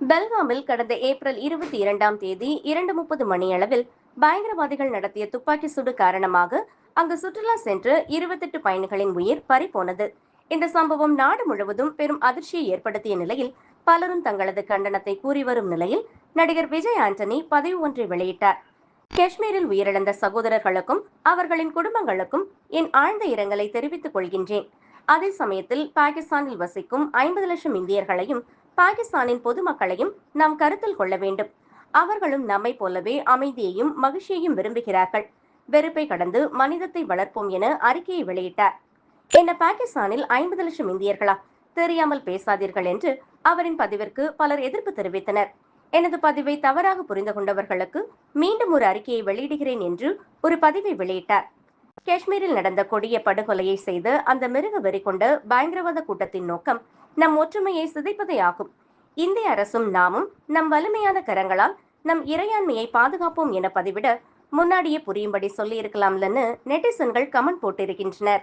பெல்காமில் கடந்த ஏப்ரல் இருபத்தி இரண்டாம் தேதி இரண்டு முப்பது மணியளவில் பயங்கரவாதிகள் நடத்திய துப்பாக்கி சூடு காரணமாக அங்கு சுற்றுலா சென்று இருபத்தெட்டு பயணிகளின் உயிர் பறிபோனது. இந்த சம்பவம் நாடு முழுவதும் பெரும் அதிர்ச்சியை ஏற்படுத்திய நிலையில் பலரும் தங்களது கண்டனத்தை கூறி வரும் நிலையில் நடிகர் விஜய் ஆண்டனி பதிவு ஒன்றை வெளியிட்டார். காஷ்மீரில் உயிரிழந்த சகோதரர்களுக்கும் அவர்களின் குடும்பங்களுக்கும் என் ஆழ்ந்த இரங்கலை தெரிவித்துக் கொள்கின்றேன். அதே சமயத்தில் பாகிஸ்தானில் வசிக்கும் ஐம்பது லட்சம் இந்தியர்களையும் பாகிஸ்தானின் பொதுமக்களையும் நாம் கருத்தில் கொள்ள வேண்டும். அவர்களும் நம்மை போலவே அமைதியையும் மகிழ்ச்சியையும் விரும்புகிறார்கள். வெறுப்பை கடந்து மனிதத்தை வளர்ப்போம் என அறிக்கையை வெளியிட்டார். என்ன பாகிஸ்தானில் ஐம்பது லட்சம் இந்தியர்களா? தெரியாமல் பேசாதீர்கள் என்று அவரின் பதிவிற்கு பலர் எதிர்ப்பு தெரிவித்தனர். எனது பதிவை தவறாக புரிந்து கொண்டவர்களுக்கு மீண்டும் ஒரு அறிக்கையை வெளியிடுகிறேன் என்று ஒரு பதிவை வெளியிட்டார். காஷ்மீரில் நடந்த கொடிய படுகொலையை செய்து அந்த மிருக வெறி கொண்ட பயங்கரவாத கூட்டத்தின் நோக்கம் நம் ஒற்றுமையை சிதைப்பதே ஆகும். இந்திய அரசும் நாமும் நம் வலிமையான கரங்களால் நம் இறையாண்மையை பாதுகாப்போம் என பதிவிட முன்னாடியே புரியும்படி சொல்லியிருக்கலாம்லன்னு நெட்டிசன்கள் கமெண்ட் போட்டிருக்கின்றனர்.